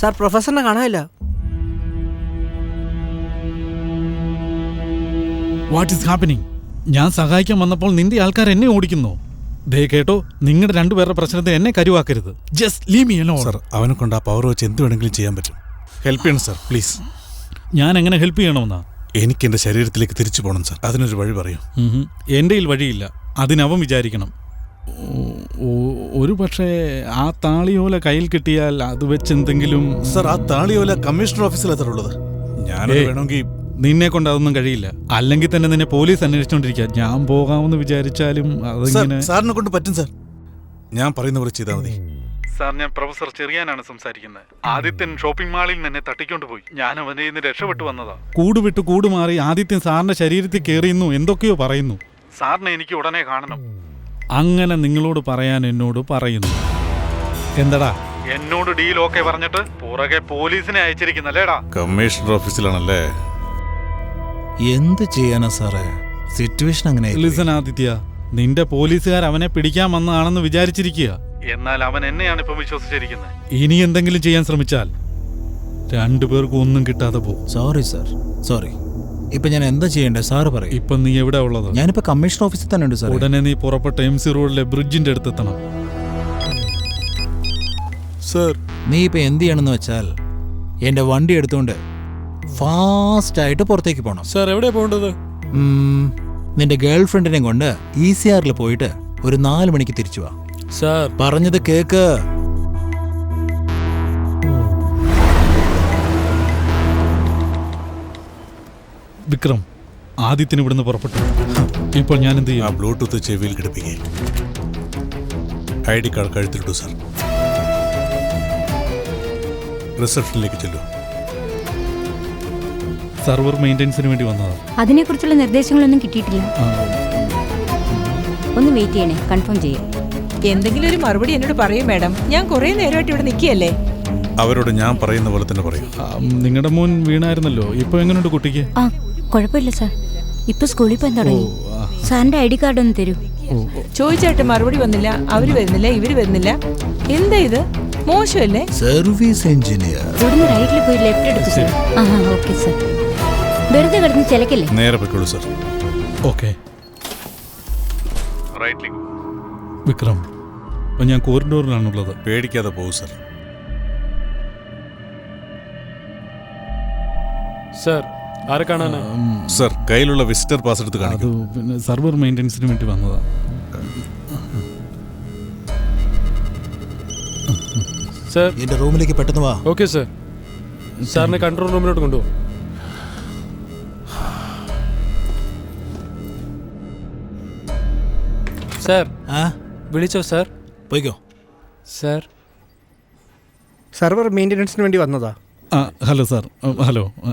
Sir പ്രൊഫസറിനെ കാണാനില്ല. What is happening ഞാൻ സഹായിക്കാൻ വന്നപ്പോൾ നിന്റെ ആൾക്കാർ എന്നെ ഓടിക്കുന്നു. ദേ കേട്ടോ നിങ്ങളുടെ രണ്ടുപേരുടെ പ്രശ്നത്തെ എന്നെ കരുവാക്കരുത്. Just leave me alone sir അവനെ കൊണ്ട് ആ പവർ വെച്ച് എന്ത് വേണമെങ്കിലും ചെയ്യാൻ പറ്റും. ഹെൽപ്പ് ചെയ്യണം സർ പ്ലീസ് ഞാൻ എങ്ങനെ ഹെൽപ്പ് ചെയ്യണമെന്നാ? എനിക്ക് എന്റെ ശരീരത്തിലേക്ക് തിരിച്ചു പോകണം സർ അതിനൊരു വഴി പറയും. എന്റെ കയ്യിൽ വഴിയില്ല. അതിനവൻ വിചാരിക്കണം. ഓ- ഒരു പക്ഷേ ആ താളിയോല കയ്യിൽ കിട്ടിയാൽ അത് വെച്ച് എന്തെങ്കിലും സർ ആ താളിയോല കമ്മീഷണർ ഓഫീസിൽ ഉള്ളത് ഞാനത് വേണമെങ്കിൽ നിന്നെ കൊണ്ട് അതൊന്നും കഴിയില്ല. അല്ലെങ്കിൽ തന്നെ നിന്നെ പോലീസ് അന്വേഷിച്ചോണ്ടിരിക്കുക ഞാൻ പോകാമെന്ന് വിചാരിച്ചാലും സർ അതിങ്ങനെ സാറിനെ കൊണ്ട് പറ്റും സാർ. ഞാൻ പറയുന്ന പോലെ ചെയ്താൽ മതി. സാർ ഞാൻ പ്രൊഫസർ ചെറിയാനാണ് സംസാരിക്കുന്നത്. ആദിത്യൻ ഷോപ്പിംഗ് മാളിൽ നിന്നെ തട്ടിക്കൊണ്ട് പോയി. ഞാൻ അവനെ ഇന്ന് രക്ഷപ്പെട്ടു വന്നതാ. കൂടുവിട്ട് കൂടുമാറി കൂട് മാറി ആദിത്യൻ സാറിന്റെ ശരീരത്തിൽ കയറിയുന്നു എന്തൊക്കെയോ പറയുന്നു. സാറിനെ എനിക്ക് ഉടനെ കാണണം. അങ്ങനെ നിങ്ങളോട് പറയാൻ എന്നോട് പറയുന്നു. എന്തടാ? എന്നോട് ഡീൽ ഓക്കെ പറഞ്ഞിട്ട് പുറകെ പോലീസിനെ അയച്ചിരിക്കുന്നല്ലേടാ? കമ്മീഷണർ ഓഫീസിലാണല്ലേ? എന്ത് ചെയ്യാനാ സാറേ? സിറ്റുവേഷൻ അങ്ങനെ ലിസൺ ആദിത്യ. നിന്റെ പോലീസുകാർ അവനെ പിടിക്കാൻ വന്നതാണെന്ന് വിചാരിച്ചിരിക്കുക. എന്നാൽ അവൻ എന്നെയാണ് ഇപ്പം വിശ്വസിച്ചിരിക്കുന്നത്. ഇനി എന്തെങ്കിലും ചെയ്യാൻ ശ്രമിച്ചാൽ രണ്ടുപേർക്കും ഒന്നും കിട്ടാതെ പോകും. സോറി സാർ സോറി ഇപ്പൊ ഞാൻ എന്താ ചെയ്യണ്ടേ? സാറ് പറയും. ഇപ്പൊ നീ എവിടെ ഉള്ളത്? ഞാനിപ്പോ കമ്മീഷൻ ഓഫീസിൽ തന്നെ ഉണ്ട് സാർ ഉടനെ നീ പുറപ്പെട്ട എം സി റോഡിലെ ബ്രിഡ്ജിന്റെ അടുത്തെത്തണം. സർ. നീ ഇപ്പൊ എന്ത് ചെയ്യണമെന്ന് വെച്ചാൽ എന്റെ വണ്ടി എടുത്തുകൊണ്ട് ഫാസ്റ്റ് ആയിട്ട് പുറത്തേക്ക് പോണം. സാർ എവിടെ പോകേണ്ടത്? നിന്റെ ഗേൾ ഫ്രണ്ടിനെ കൊണ്ട് ഇ സി ആറിൽ പോയിട്ട് ഒരു നാല് മണിക്ക് തിരിച്ചു വാ. സാർ. പറഞ്ഞത് കേക്ക്. വിക്രം ആദിത്യന് ഇവിടുന്ന് പുറപ്പെട്ടു. ഇപ്പോൾ ഞാൻ എന്ത് ആ ചെയ്യും ബ്ലൂടൂത്ത് ചെവിയിൽ കിടപ്പിക്കേ ഐ ഡി കാർഡ് കഴുത്തിലിട്ടു സാർ. റിസപ്ഷനിലേക്ക് ചെല്ലു. സർവർ മെയിന്റെനൻസിന് വേണ്ടി വന്നതാ. അതിനെക്കുറിച്ചുള്ള നിർദ്ദേശങ്ങളൊന്നും കിട്ടിയിട്ടില്ല. ആ, ഒന്ന് വെയിറ്റ് ചെയ്യണേ കൺഫേം ചെയ്യാം. എന്തെങ്കിലും ഒരു മറുപടി എന്നോട് പറയൂ മാഡം. ഞാൻ കുറേ നേരമായിട്ട് ഇവിടെ നിൽക്കുകയല്ലേ? അവരോട് ഞാൻ പറയുന്ന പോലെ തന്നെ പറയും. ആ, നിങ്ങളുടെ മോൻ വീണായിരുന്നല്ലോ. ഇപ്പൊ എങ്ങനെയുണ്ട് കുട്ടിക്ക്? ആ കുഴപ്പമില്ല സാർ. ഇപ്പൊ സ്കൂളിൽ പോയി തുടങ്ങി. സാറിന്റെ ഐ ഡി കാർഡ് ഒന്ന് തരൂ. ചോദിച്ചായിട്ട് മറുപടി വന്നില്ല. അവർ വരുന്നില്ല ഇവർ വരുന്നില്ല. എന്താ ഇത്? മോശമല്ലേ? സർവീസ് എഞ്ചിനീയർ ഇവിടുന്ന് റൈറ്റിൽ പോയി ലെഫ്റ്റ് എടുക്കും സാർ. ആ ഓക്കെ സാർ വെറുതെ കിടന്ന് ചിലക്കല്ലേ? നേരെ പൊയ്ക്കോളൂ സർ ഓക്കെ റൈറ്റിലേക്ക് വിക്രം ഇപ്പൊ ഞാൻ കോറിഡോറിലാണുള്ളത് പേടിക്കാതെ പോകും സർ സാർ ആരെ കാണാനാ? സർ കയ്യിലുള്ള വിസിറ്റർ പാസ് എടുത്ത് അത് കാണിക്കൂ പിന്നെ സർവർ മെയിന്റെനൻസിന് വേണ്ടി വന്നതാ. സർ. എന്റെ റൂമിലേക്ക് പെട്ടെന്ന് വാ. Okay sir. സാറിനെ കൺട്രോൾ റൂമിലോട്ട് കൊണ്ടുപോകും സാർ ആ? വിളിച്ചോ സാർ? പോയിക്കോ. സാർ. സർവർ മെയിന്റെനൻസിന് വേണ്ടി വന്നതാ. ആ ഹലോ സാർ. ആ, ഹലോ. ആ,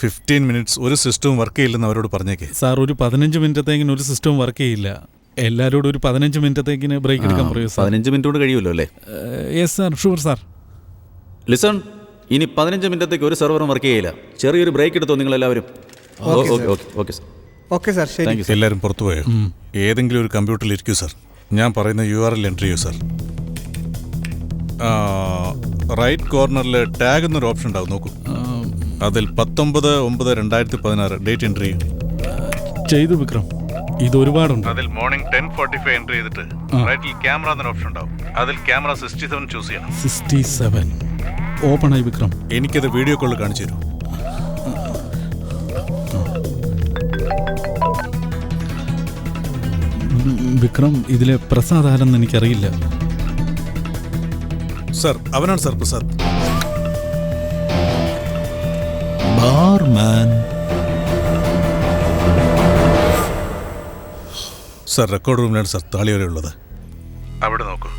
ഫിഫ്റ്റീൻ മിനിറ്റ്സ് ഒരു സിസ്റ്റവും വർക്ക് ചെയ്യില്ലെന്ന് അവരോട് പറഞ്ഞേക്കേ. സാർ ഒരു പതിനഞ്ച് മിനിറ്റത്തേക്കിന് ഒരു സിസ്റ്റവും വർക്ക് ചെയ്യില്ല. എല്ലാവരോടും ഒരു പതിനഞ്ച് മിനിറ്റത്തേക്കിന് ബ്രേക്ക് എടുക്കാൻ പറയൂ സാർ പതിനഞ്ച് മിനിറ്റ് കൊണ്ട് കഴിയുമല്ലോ അല്ലേ? Yes sir sure sir listen ഇനി പതിനഞ്ച് മിനിറ്റത്തേക്ക് ഒരു സെർവറും വർക്ക് ചെയ്യില്ല. ചെറിയൊരു ബ്രേക്ക് എടുത്തോ നിങ്ങൾ എല്ലാവരും ഓക്കെ സർ ഓക്കെ സാർ ശരി. താങ്ക് യു സർ എല്ലാവരും പുറത്തു പോയോ? ഏതെങ്കിലും ഒരു കമ്പ്യൂട്ടറിൽ ഇരിക്കൂ സാർ ഞാൻ പറയുന്ന യു ആർ എൽ എൻട്രി ചെയ്യൂ സാർ റൈറ്റ് കോർണറിൽ ടാഗ് എന്നൊരു ഓപ്ഷൻ ഉണ്ടാവും നോക്കൂ. അതിൽ പത്തൊമ്പത് ഒമ്പത് രണ്ടായിരത്തി പതിനാറ് ഡേറ്റ് എൻട്രി ചെയ്യും. ചെയ്തു വിക്രം. ഇത് ഒരുപാടുണ്ട് അതിൽ morning ten forty five entry ചെയ്തിട്ട് റൈറ്റിൽ ക്യാമറ എന്നൊരു ഓപ്ഷൻ ഉണ്ടാവും. അതിൽ ക്യാമറ സിക്സ്റ്റി സെവൻ ചൂസ് ചെയ്യണം. Sixty seven. ഓപ്പൺ ആയി വിക്രം. എനിക്കത് വീഡിയോ കോളിൽ കാണിച്ചു തരൂ. വിക്രം ഇതിലെ പ്രസാദ് ആരെന്ന് എനിക്കറിയില്ല. സർ അവനാണ് sir Prasad. Barman sir record റൂമിലാണ് സർ താളി വരെ ഉള്ളത്. അവിടെ നോക്കൂ.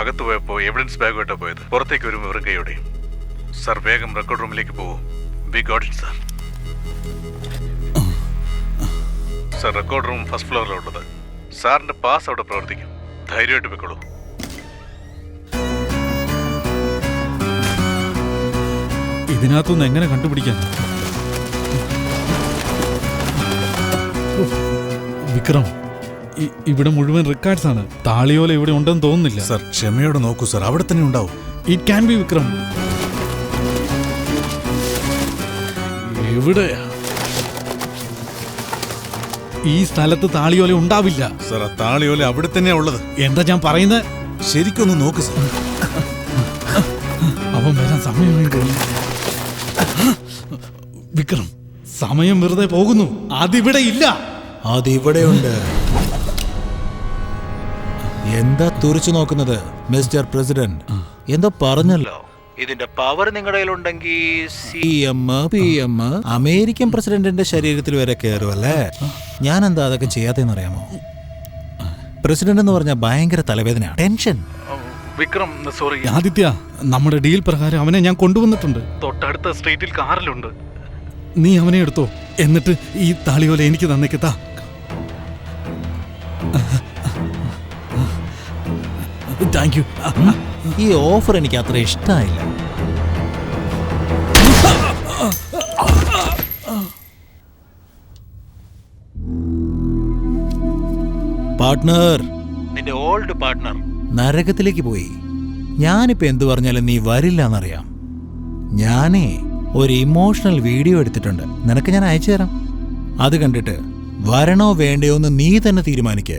അകത്ത് പോയപ്പോൾ എവിഡൻസ് ബാഗ് ബാഗുമായിട്ടാണ് പോയത്. പുറത്തേക്ക് വരും വെറും കൈയോടെയും സർ വേഗം റെക്കോർഡ് റൂമിലേക്ക് പോകൂ. We got it sir sir record room first ഫ്ലോറിലുള്ളത് സാറിന്റെ പാസ് അവിടെ പ്രവർത്തിക്കും. ധൈര്യമായിട്ട് വെക്കോളൂ ഇതിനകത്തുനിന്ന് എങ്ങനെ കണ്ടുപിടിക്കാൻ? വിക്രം ഇവിടെ മുഴുവൻ റെക്കോർഡ്സ് ആണ്. താളിയോല ഇവിടെ ഉണ്ടെന്ന് തോന്നുന്നില്ല. സർ ക്ഷമയോടെ നോക്കൂ സർ. അവിടെ തന്നെ ഉണ്ടാവും. It can be Vikram. എവിടെയാ? ഈ സ്ഥലത്ത് താളിയോല ഉണ്ടാവില്ല. സർ ആ താളിയോല അവിടെ തന്നെയാ ഉള്ളത്. എന്താ ഞാൻ പറയുന്നത് ശരിക്കൊന്ന് നോക്ക് സർ. അവൻ വരാൻ സമയം വിക്രം സമയം വെറുതെ പോകുന്നു. അതിവിടെ ഇല്ല. അതിവിടെയുണ്ട്. എന്താ തുറച്ചു നോക്കുന്നത് മിസ്റ്റർ പ്രസിഡന്റ്? എന്താ പറഞ്ഞല്ലോ. ഇതിന്റെ പവർ നിങ്ങളുടെ കയ്യിലുണ്ടെങ്കിൽ C M P M American പ്രസിഡന്റിന്റെ ശരീരത്തിൽ വരെ കയറുമല്ലേ ഞാൻ എന്താ അതൊക്കെ ചെയ്യാത്തെന്ന് അറിയാമോ പ്രസിഡന്റ് എന്ന് പറഞ്ഞാൽ ഭയങ്കര തലവേദനയാണ്. ടെൻഷൻ. വിക്രം സോറി. ആദിത്യ നമ്മുടെ ഡീൽ പ്രകാരം അവനെ ഞാൻ കൊണ്ടുവന്നിട്ടുണ്ട്. തൊട്ടടുത്ത സ്ട്രീറ്റിൽ കാറിലുണ്ട്. നീ അവനെ എടുത്തോ. എന്നിട്ട് ഈ താളിയോല എനിക്ക് തന്നേക്കത്താ താങ്ക് യു ഈ ഓഫർ എനിക്ക് അത്ര ഇഷ്ടമായില്ല പാർട്ട്ണർ നിന്റെ ഓൾഡ് പാർട്ട്ണർ നരകത്തിലേക്ക് പോയി. ഞാനിപ്പോ എന്തു പറഞ്ഞാലും നീ വരില്ല എന്നറിയാം ഞാനേ ഒരു ഇമോഷണൽ വീഡിയോ എടുത്തിട്ടുണ്ട്. നിനക്ക് ഞാൻ അയച്ചു തരാം അത് കണ്ടിട്ട് വരണോ വേണ്ടയോ എന്ന് നീ തന്നെ തീരുമാനിക്ക്.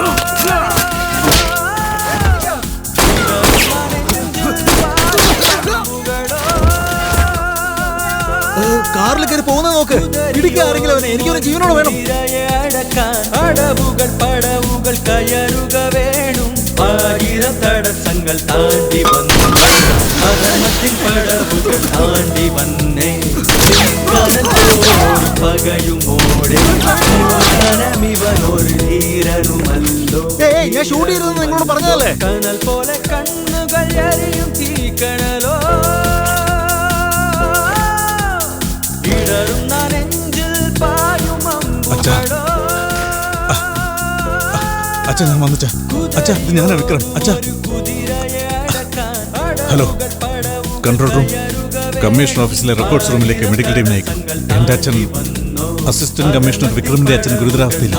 ഏ, കാറിൽ കയറി പോകുന്നത് നോക്ക്. ആരെങ്കിലും അവനെ. എനിക്കൊരു ജീവനോട് വേണം. അടവുകൾ പടവുകൾ കയറുക വേണം. ആയിരം തടസ്സങ്ങൾ താണ്ടി വന്നു. അധമത്തിൻ പടവുകൾ താണ്ടി വന്നേ. പകയുമോടെ ഇവനൊരു ധീരനുമല്ലോ. ഞാൻ ഷൂട്ട് ചെയ്തതെന്ന് നിങ്ങളോട് പറഞ്ഞതല്ലേ? കനൽ പോലെ കണ്ണുകൾ എറിയും തീക്കണലോ. അച്ഛാ. ഞാൻ വന്നിച്ച അച്ഛാ ഇത് ഞാനാ വിക്രം അച്ഛാ. ഹലോ. Control room. കമ്മീഷണർ ഓഫീസിലെ റെക്കോർഡ്സ് റൂമിലേക്ക് മെഡിക്കൽ ടീമിനെ അയക്കും എന്റെ അച്ഛൻ അസിസ്റ്റന്റ് കമ്മീഷണർ വിക്രമിന്റെ അച്ഛൻ ഗുരുതരാവസ്ഥയില്ല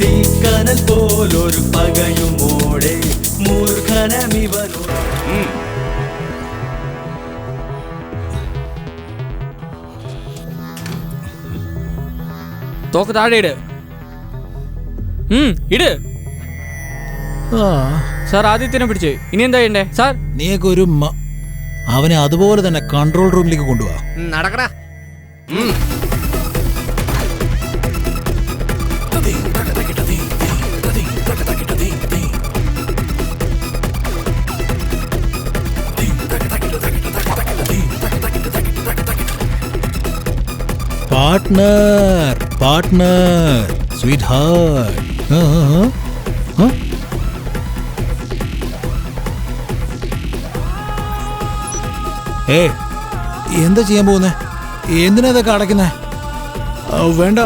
തീക്കനൽ പോലൊരു പകയുമോടെ മൂർഖനമിവനോ. തോക്ക് താഴെ ഇട്. ഉം, ഇട്. ആ. സാർ ആദിത്യനെ പിടിച്ച്. ഇനി എന്താ ചെയ്യണ്ടേ? സാർ. നീയൊക്കെ ഒരു അവനെ അതുപോലെ തന്നെ കൺട്രോൾ റൂമിലേക്ക് കൊണ്ടുപോവാ നടക്കടാ. പാർട്ട്ണർ പാർട്ട്ണർ സ്വീറ്റ് ഹാർട്ട് ഏ എന്താ ചെയ്യാൻ പോകുന്നേ? എന്തിനാ ഇതൊക്കെ അടയ്ക്കുന്നേ? ആ, വേണ്ട.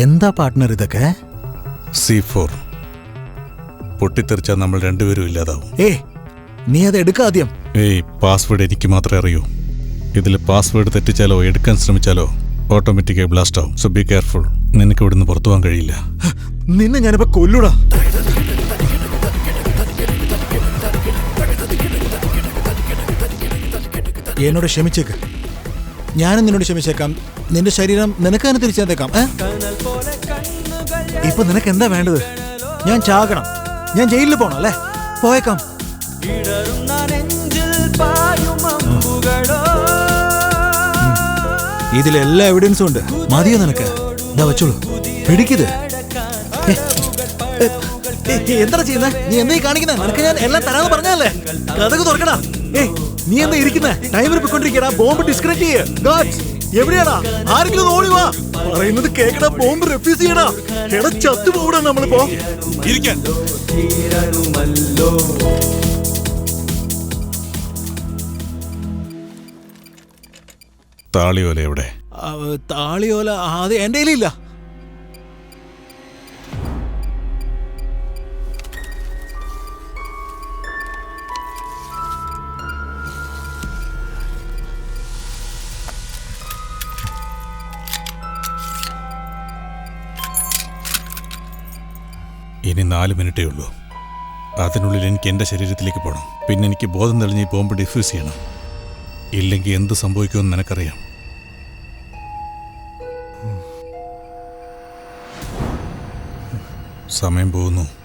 എന്താ പാർട്ട്ണർ ഇതൊക്കെ? സി ഫോർ പൊട്ടിത്തെറിച്ചാൽ നമ്മൾ രണ്ടുപേരും ഇല്ലാതാവും. ഏ നീ അത് എടുക്കാദ്യം ഏയ് പാസ്വേഡ് എനിക്ക് മാത്രമേ അറിയൂ. ഇതിൽ പാസ്വേഡ് തെറ്റിച്ചാലോ എടുക്കാൻ ശ്രമിച്ചാലോ ഓട്ടോമാറ്റിക്കായി ബ്ലാസ്റ്റ് ആവും. സോ ബി കെയർഫുൾ നിനക്ക് ഇവിടുന്ന് പുറത്തു പോകാൻ കഴിയില്ല. നിന്നെ ഞാനിപ്പോ കൊല്ലൂടാ. എന്നോട് ക്ഷമിച്ചേക്ക്. ഞാനും നിന്നോട് ക്ഷമിച്ചേക്കാം. നിന്റെ ശരീരം നിനക്ക് തന്നെ തിരിച്ചു തന്നേക്കാം ഏ? ഇപ്പൊ നിനക്ക് എന്താ വേണ്ടത്? ഞാൻ ചാകണം. ഞാൻ ജയിലിൽ പോണം അല്ലേ? പോയേക്കാം. ഇതിലെല്ലാ എവിഡൻസും ഉണ്ട്. മതിയോ നിനക്ക്? ഇതാ. വെച്ചോളൂ പിടിക്കത് എന്താ ചെയ്യുന്നത് നീ എന്താ ഈ കാണിക്കുന്നത് നിനക്ക് ഞാൻ എല്ലാം തരാന്ന് പറഞ്ഞല്ലേ കഥക്ക് തുറക്കടാ. ഏ നീ എന്താ ഇരിക്കുന്നേ? ടൈമർ പൊയ്ക്കൊണ്ടിരിക്കടാ ബോംബ് ഡിസ്കണക്ട് ചെയ്യ്. എവിടെയാണ് എവിടെയാടാ? ആരെങ്കിലും ഓടിവാ ഓടി വാ. പറയുന്നത് കേക്കടാ ബോംബ് റെഫ്യൂസ് ചെയ്യടാ. എടാ ചത്തു പോകടാ നമ്മളിപ്പോ. ഇരിക്കാൻ. താളിയോല എവിടെ? താളിയോല അത് എന്റെ കയ്യിലില്ല. ഇനി നാല് മിനിറ്റേ ഉള്ളൂ. അതിനുള്ളിൽ എനിക്ക് എന്റെ ശരീരത്തിലേക്ക് പോകണം പിന്നെ എനിക്ക് ബോധം തെളിഞ്ഞ് ബോംബ് ഡിഫ്യൂസ് ചെയ്യണം. ഇല്ലെങ്കിൽ എന്ത് സംഭവിക്കുമെന്ന് നിനക്കറിയാം. സമയം പോകുന്നു.